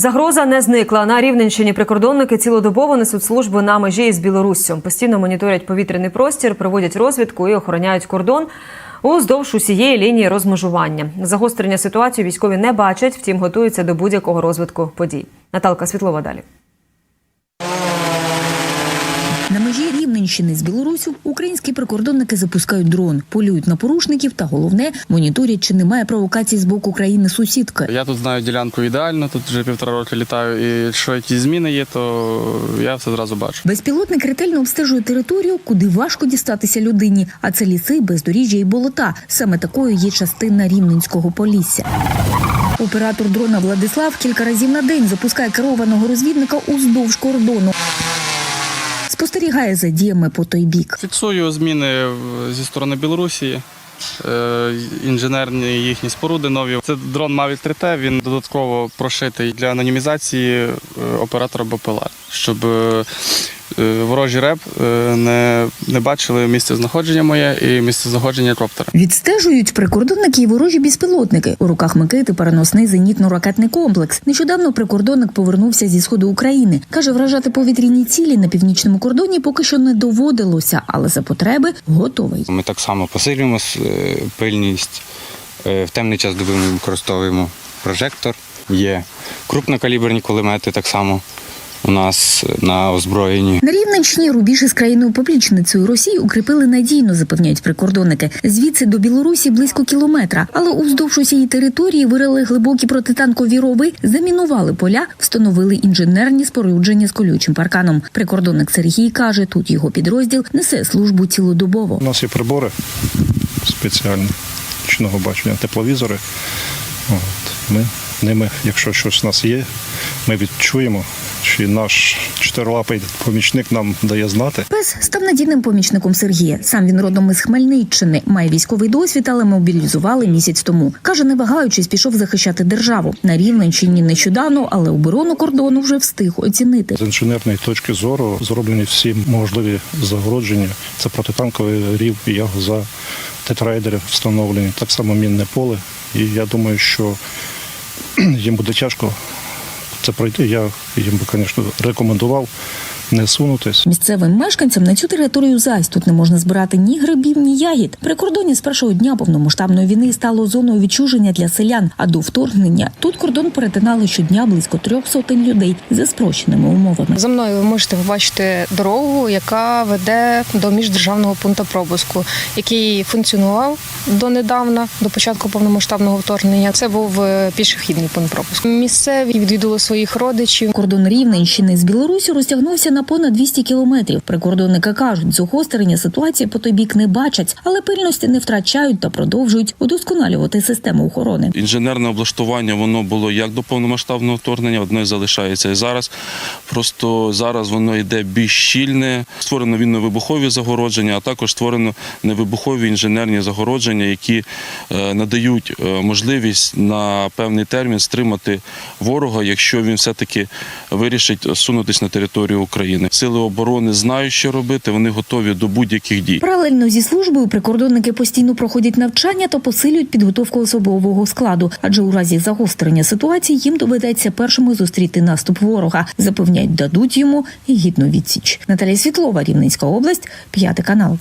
Загроза не зникла. На Рівненщині прикордонники цілодобово несуть службу на межі із Білоруссю. Постійно моніторять повітряний простір, проводять розвідку і охороняють кордон уздовж усієї лінії розмежування. Загострення ситуації військові не бачать, втім готуються до будь-якого розвитку подій. Наталка Світлова далі. На межі Рівненщини з Білорусю українські прикордонники запускають дрон, полюють на порушників та головне моніторять, чи немає провокацій з боку країни сусідки. Я тут знаю ділянку ідеально, тут вже півтора року літаю, і якщо якісь зміни є, то я все зразу бачу. Безпілотник ретельно обстежує територію, куди важко дістатися людині. А це ліси, бездоріжжя і болота. Саме такою є частина рівненського полісся. Оператор дрона Владислав кілька разів на день запускає керованого розвідника уздовж кордону. Спостерігає за діями по той бік. Фіксую зміни зі сторони Білорусі. е, Інженерні їхні споруди нові. Це дрон Mavic 3T, Він додатково прошитий для анонімізації е, оператора БПЛА, щоб е, ворожі реп е, не, не бачили місце знаходження моє і місце знаходження коптера. Відстежують прикордонники і ворожі безпілотники. У руках Микити переносний зенітно-ракетний комплекс. Нещодавно прикордонник повернувся зі сходу України. каже, вражати повітряні цілі на північному кордоні поки що не доводилося, але за потреби готовий. Ми так само посилюємо е, пильність. Е, В темний час доби ми використовуємо прожектор. Є крупнокаліберні кулемети так само у нас на озброєнні. На Рівненщині рубіж із країною поплічницею Росії укріпили надійно, запевняють прикордонники. Звідси до Білорусі близько кілометра, але уздовж усієї території вирили глибокі протитанкові рови, замінували поля, встановили інженерні спорудження з колючим парканом. Прикордонник Сергій каже, тут його підрозділ несе службу цілодобово. У нас є прибори спеціальні нічного бачення, тепловізори. От. Ми ними, якщо щось у нас є, ми відчуємо, чи наш чотирилапий помічник нам дає знати. Пес став надійним помічником Сергія. Сам він родом із Хмельниччини, має військовий досвід, але мобілізували місяць тому. каже, не вагаючись, пішов захищати державу на Рівненщині нещодавно, але оборону кордону вже встиг оцінити. З інженерної точки зору зроблені всі можливі загородження. Це протитанковий рів, ягоза, тетрайдери встановлені, так само мінне поле. І я думаю, що їм буде тяжко це пройти. Я їм би, звісно, рекомендував не сунутись. Місцевим мешканцям на цю територію зась тут не можна збирати ні грибів, ні ягід. Прикордонні з першого дня повномасштабної війни стало зоною відчуження для селян. А до вторгнення тут кордон перетинали щодня близько трьох сотень людей за спрощеними умовами. За мною ви можете побачити дорогу, яка веде до міждержавного пункту пропуску, який функціонував донедавна, до початку повномасштабного вторгнення. Це був е, пішохідний пункт пропуску. Місцеві відвідували своїх родичів. Кордон Рівненщини з Білорусі розтягнувся на понад 200 кілометрів. Прикордонники кажуть, загострення ситуації по той бік не бачать, але пильності не втрачають та продовжують удосконалювати систему охорони. Інженерне облаштування воно було як до повномасштабного вторгнення, одне залишається і зараз. Просто зараз воно йде більш щільне. Створено вінно-вибухові загородження, а також створено невибухові інженерні загородження, які е, надають е, можливість на певний термін стримати ворога, якщо він все-таки вирішить сунутись на територію України. Сили оборони знають, що робити, вони готові до будь-яких дій. Паралельно зі службою прикордонники постійно проходять навчання та посилюють підготовку особового складу, адже у разі загострення ситуації їм доведеться першими зустріти наступ ворога. Запевняють, дадуть йому гідну відсіч. Наталія Світлова, Рівненська область, п'ятий канал.